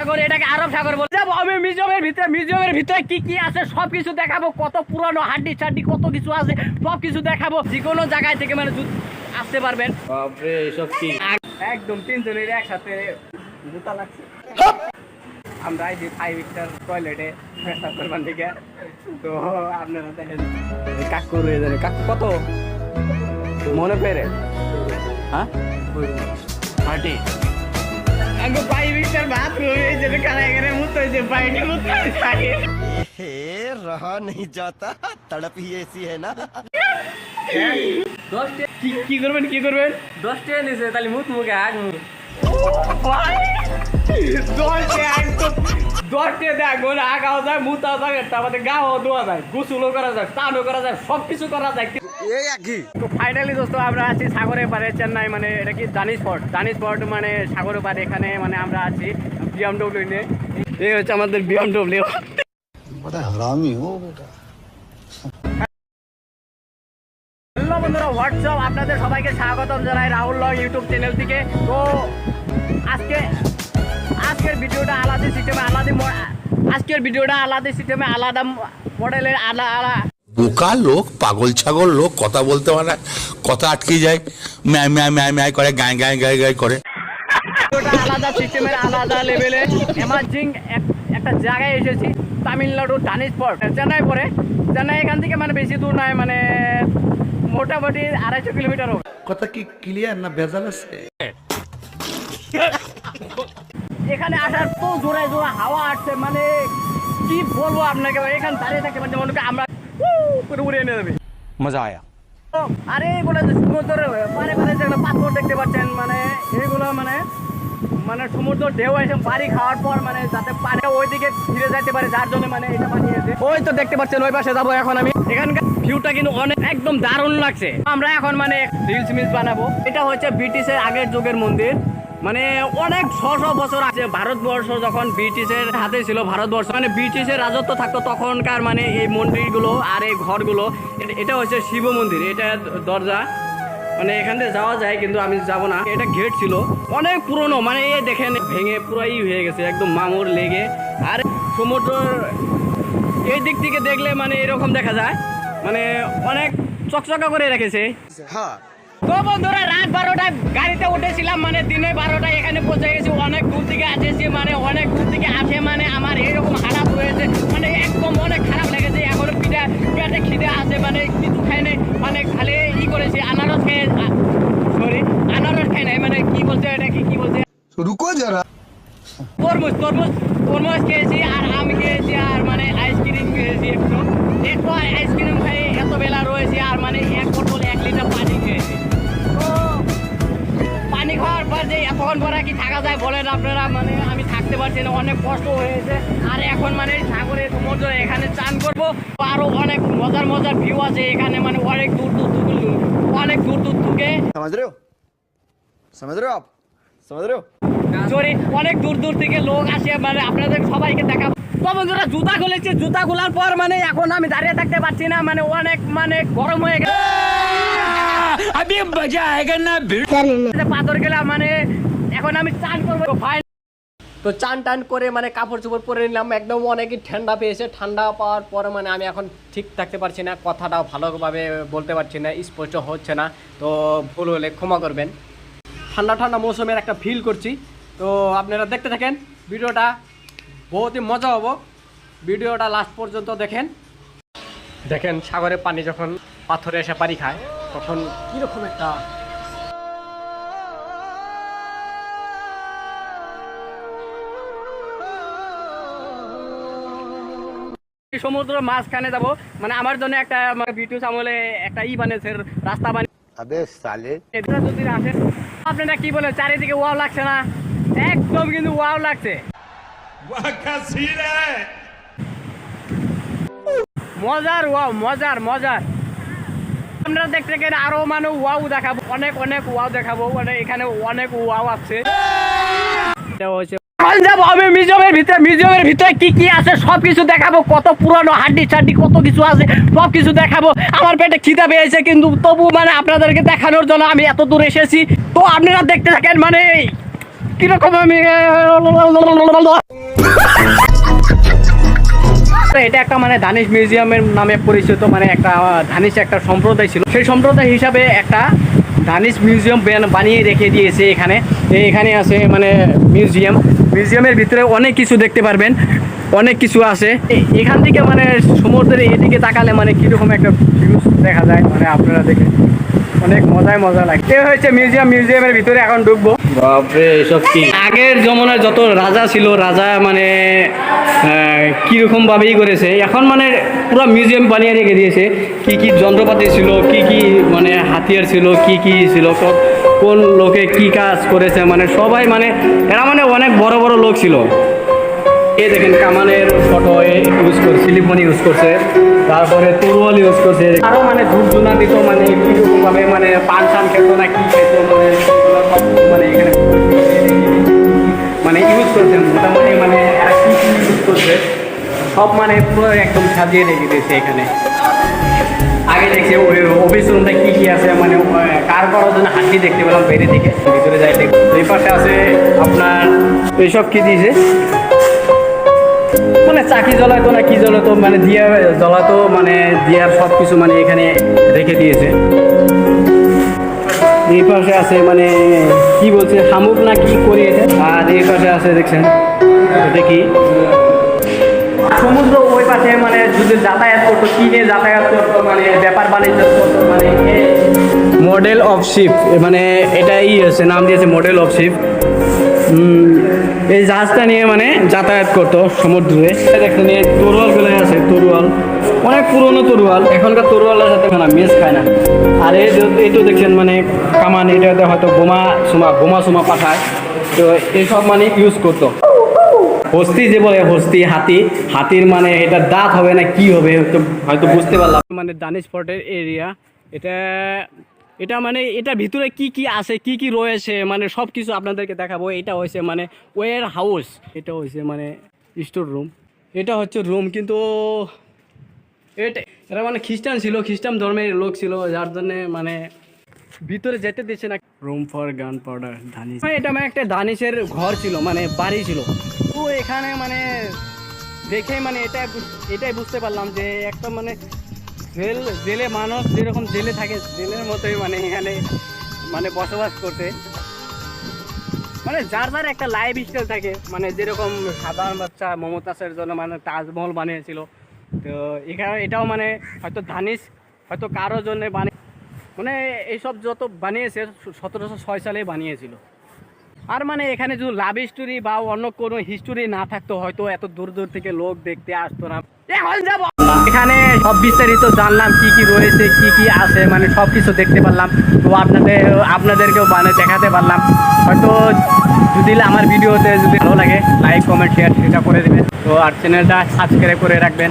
সাগর এটাকে আরব সাগর বলে। যাব আমি মিউজিয়ামের ভিতরে মিউজিয়ামের ভিতরে কি কি আছে সব কিছু দেখাবো। কত পুরানো হাড্ডি ছাড্ডি কত কিছু আছে সব কিছু দেখাবো। যে কোনো জায়গায় থেকে মানে আসতে পারবেন। বাপরে এসব কি? একদম তিনজনের একসাথে জুতা লাগছে। আমরা আইছি ফাইভ স্টার টয়লেটে পেশাব করবার দিকে তো আপনারা দেখেন। কাকু রয়ে যাবে কাকু কত? মনে পেরে হ্যাঁ? থার্টি আগে ফাইভ স্টার বাথরুম এই যে কারা এখানে মুত হয়েছে বাইরে মুত থাকে हे रहा नहीं जाता तड़प ही ऐसी है ना দশটা কি কি করবেন কি করবেন দশটা নিছে তাহলে মুখ মুখে আগ মুখ করা যায় সব কিছু করা যায়। ফাইনালি আছি চেন্নাই মানে এটা কি জানিস জানিস মানে এখানে মানে আমরা আছি এই হচ্ছে আমাদের হোয়াটসঅ্যাপ আপনাদের সবাইকে স্বাগতম জানাই রাহুল ইউটিউব চ্যানেল থেকে। তো আজকে আজকের ভিডিওটা আলাদা সিস্টেমে আলাদা আজকের ভিডিওটা আলাদা সিস্টেমে আলাদা মডেলের আলাদা আলাদা বোকা লোক পাগল ছাগল লোক কথা বলতে পারে না, কথা আটকে যায় ম্যায় ম্যায় ম্যায় ম্যায় করে গায়ে গায়ে গায়ে গায়ে করে। ভিডিওটা আলাদা সিস্টেমের আলাদা লেভেলে এমার্জিং একটা জায়গায় এসেছি তামিলনাড়ু ডানিশ পট চেন্নাই পরে চেন্নাই এখান থেকে মানে বেশি দূর নয় মানে মোটামুটি আড়াইশো কিলোমিটার হবে। কথা কি ক্লিয়ার না ভেজাল আছে? এখানে আসার তো জোরে জোরে হাওয়া আসছে মানে কি বলব আপনাকে এখানে দাঁড়িয়ে থাকতে পারছি মনে আমরা করে উড়িয়ে নিয়ে যাবে মজা আয়া। আরে এগুলো যে সমুদ্র পারে পারে যেগুলো পাথর দেখতে পাচ্ছেন মানে এগুলো মানে মানে সমুদ্র ঢেউ এসে বাড়ি খাওয়ার পর মানে যাতে পারে ওইদিকে ফিরে যেতে পারে যার জন্য মানে এটা বানিয়েছে ওই তো দেখতে পাচ্ছেন ওই পাশে যাব এখন আমি। এখানকার ভিউটা কিন্তু অনেক একদম দারুণ লাগছে। আমরা এখন মানে রিলস মিলস বানাবো। এটা হচ্ছে ব্রিটিশের আগের যুগের মন্দির। মানে অনেক ছ শ বছর আছে ভারতবর্ষ যখন ব্রিটিশের হাতে ছিল ভারতবর্ষ মানে ব্রিটিশের রাজত্ব থাকতো তখনকার মানে এই মন্দিরগুলো আর এই ঘরগুলো, এ- এটা হচ্ছে শিব মন্দির, এটা দরজা। মানে এখান থেকে যাওয়া যায়, কিন্তু আমি যাব না। এটা গেট ছিল। অনেক পুরনো মানে এই দেখেন, ভেঙে পুরাই হয়ে গেছে, একদম মামুর লেগে। আর সমুদ্র এই দিক থেকে দেখলে মানে এরকম দেখা যায়। মানে অনেক চকচকা করে রেখেছে। তো বন্ধুরা রাত বারোটায় গাড়িতে উঠেছিলাম মানে দিনে বারোটায় এখানে পৌঁছে গেছি। অনেক দূর থেকে আসেছি মানে অনেক দূর থেকে আসে মানে আমার এইরকম খারাপ হয়েছে মানে একদম অনেক খারাপ লেগেছে। এখনও পিঠা পিঠাতে খিদে আছে মানে কিছু খাই নাই মানে খালি ই করেছি আনারস খেয়ে সরি আনারস খাই নাই মানে কি বলছে এটা কি কি বলছে? রুকো যারা। তরমুজ তরমুজ তরমুজ খেয়েছি আর আম খেয়েছি আর মানে আইসক্রিম খেয়েছি একটু। একটু আইসক্রিম খাই এত বেলা রয়েছে আর মানে এক বোতল এক লিটার পানি খেয়েছি। পর যে এতক্ষণ পরে কি থাকা যায় বলেন আপনারা মানে আমি থাকতে পারছি না অনেক কষ্ট হয়েছে আর এখন মানে সাগরে সমুদ্র এখানে চান করবো আরো অনেক মজার মজার ভিউ আছে এখানে মানে অনেক দূর দূর দূর অনেক দূর দূর থেকে समझ रहे हो समझ रहे हो आप समझ रहे हो জোরে অনেক দূর দূর থেকে লোক আসে মানে আপনাদের সবাইকে দেখাবো তো বন্ধুরা জুতা খুলেছে জুতা খোলার পর মানে এখন আমি দাঁড়িয়ে থাকতে পারছি না মানে অনেক মানে গরম হয়ে গেছে আমি মজা আয়েগা না পাথর গেলাম মানে এখন আমি চান করব। তো চান টান করে মানে কাপড় চোপড় পরে নিলাম, একদম অনেকই ঠান্ডা পেয়েছে। ঠান্ডা পাওয়ার পরে মানে আমি এখন ঠিক থাকতে পারছি না, কথাটা ভালোভাবে বলতে পারছি না, স্পষ্ট হচ্ছে না। তো ভুল হলে ক্ষমা করবেন। ঠান্ডা ঠান্ডা মৌসুমের একটা ফিল করছি। তো আপনারা দেখতে থাকেন, ভিডিওটা বহুতই মজা হব। ভিডিওটা লাস্ট পর্যন্ত দেখেন। দেখেন সাগরের পানি যখন পাথরে এসে পানি খায়, তখন কীরকম একটা সমুদ্র মাঝখানে যাব। মানে আমার জন্য একটা মানে একটা ই বানিয়েছে রাস্তা বানিয়ে যদি আসেন আপনারা কি চারিদিকে ওয়াও লাগছে না? একদম কিন্তু ওয়াও লাগছে। মজার ওয়াও মজার মজার। আপনারা দেখতে গেলে আরও মানে ওয়াও দেখাবো অনেক অনেক ওয়াও দেখাবো। মানে এখানে অনেক ওয়াও আছে। হচ্ছে যাব আমি মিউজিয়ামের ভিতরে মিউজিয়ামের ভিতরে কি কি আছে সব কিছু দেখাবো। কত পুরানো হাড্ডি চাড্ডি কত কিছু আছে সব কিছু দেখাবো। আমার পেটে খিদা পেয়েছে, কিন্তু তবু মানে আপনাদেরকে দেখানোর জন্য আমি এত দূর এসেছি। তো আপনারা দেখতে থাকেন মানে কীরকম আমি এটা একটা মানে ধানিশ মিউজিয়ামের নামে পরিচিত মানে একটা ধানিশ একটা সম্প্রদায় ছিল। সেই সম্প্রদায় হিসাবে একটা ধানিশ মিউজিয়াম বান- বানিয়ে রেখে দিয়েছে এখানে। এখানে আছে মানে মিউজিয়াম মিউজিয়ামের ভিতরে অনেক কিছু দেখতে পারবেন, অনেক কিছু আছে। এখান থেকে মানে সমুদ্রের এদিকে তাকালে মানে কীরকম একটা ভিউজ দেখা যায় মানে আপনারা দেখে অনেক মজায় মজা লাগে। এ হয়েছে মিউজিয়াম মিউজিয়ামের ভিতরে এখন ঢুকবো। বাপরে এসব কি? আগের জমানায় যত রাজা ছিল রাজা মানে কীরকম ভাবেই করেছে এখন মানে পুরো মিউজিয়াম বানিয়ে রেখে দিয়েছে। কি কি যন্ত্রপাতি ছিল কি কি মানে হাতিয়ার ছিল কি কি ছিল কোন লোকে কি কাজ করেছে মানে সবাই মানে এরা মানে অনেক বড় বড় লোক ছিল। এই দেখেন কামানের ফটো ইউজ করছে সিলিপনি ইউজ করছে। তারপরে তরুয়াল ইউজ করছে। আরও মানে ধূপ ধুনা দিত মানে কীরকম ভাবে মানে পান টান খেত না, কি খেত মানে মানে এখানে মানে ইউজ করছে, মোটামুটি মানে ইউজ করছে, সব মানে পুরো একদম সাজিয়ে রেখে দিয়েছে এখানে। আগে দেখছি অফিস রুমটা কি কি আছে মানে কার করার জন্য হাড্ডি দেখতে পেলাম বাইরে থেকে ভিতরে যাই দেখি এই পাশে আছে আপনার এইসব কি দিয়েছে? মানে চাকি জ্বলাতো না কি জ্বলাতো মানে দিয়া, জ্বলাতো মানে দিয়ার সব কিছু মানে এখানে রেখে দিয়েছে। এই পাশে আছে মানে কি বলছে, শামুক না কি করিয়েছে আর এই পাশে আছে দেখছেন কি? সমুদ্র ওই পাশে মানে যদি যাতায়াত করতো, কিনে যাতায়াত করতো মানে ব্যাপার বাণিজ্য করতো মানে মডেল অফ শিপ মানে এটাই আছে নাম দিয়েছে মডেল অফ শিপ এই জাহাজটা নিয়ে মানে যাতায়াত করতো সমুদ্রে। এই তরোয়ালগুলো আছে, তরোয়াল। অনেক পুরনো তরোয়াল, এখনকার তরোয়ালের সাথে না মেস খায় না। আর এই যে- এই তো দেখছেন মানে কামান এটাতে হয়তো বোমা সুমা বোমা সুমা পাঠায়। তো এইসব মানে ইউজ করতো। হস্তি যে বলে হস্তি, হাতি, হাতির মানে এটা দাঁত হবে না কি হবে, হয়তো বুঝতে পারলাম। মানে দানিশ ফোর্টের এরিয়া এটা এটা মানে এটা ভিতরে কি কি আছে, কি কি রয়েছে মানে সব কিছু আপনাদেরকে দেখাবো। এটা হয়েছে মানে ওয়ার হাউস এটা হয়েছে মানে স্টোর রুম এটা হচ্ছে রুম কিন্তু এটা এরা মানে খ্রিস্টান ছিল, খ্রিস্টান ধর্মের লোক ছিল, যার জন্যে মানে ভিতরে যেতে দিচ্ছে না। রুম ফর গান পাউডার ধানিস এটা মানে একটা ধানিসের ঘর ছিল মানে বাড়ি ছিল। তো এখানে মানে দেখে মানে এটা এটাই বুঝতে পারলাম যে একটা মানে জেল, জেলে মানুষ যেরকম জেলে থাকে, জেলের মতোই মানে এখানে মানে বসবাস করতে মানে যার যার একটা লাইফ স্টাইল থাকে মানে যেরকম সাধারণ বাচ্চা মমতাজের জন্য মানে তাজমহল বানিয়েছিল। তো এখানে এটাও মানে হয়তো ধানিস হয়তো কারও জন্য বানিয়ে মানে এইসব যত বানিয়েছে, সতেরোশো ছয় সালে বানিয়েছিল। আর মানে এখানে যদি লাভ স্টোরি বা অন্য কোনো হিস্টোরি না থাকতো, হয়তো এত দূর দূর থেকে লোক দেখতে আসতো না। এখন যাব এখানে সব বিস্তারিত জানলাম, কি কি রয়েছে, কি কি আছে মানে সব কিছু দেখতে পারলাম। তো আপনাদের, আপনাদেরকেও মানে দেখাতে পারলাম। হয়তো যদি আমার ভিডিওতে যদি ভালো লাগে লাইক কমেন্ট শেয়ার সেটা করে দেবেন। তো আর চ্যানেলটা সাবস্ক্রাইব করে রাখবেন।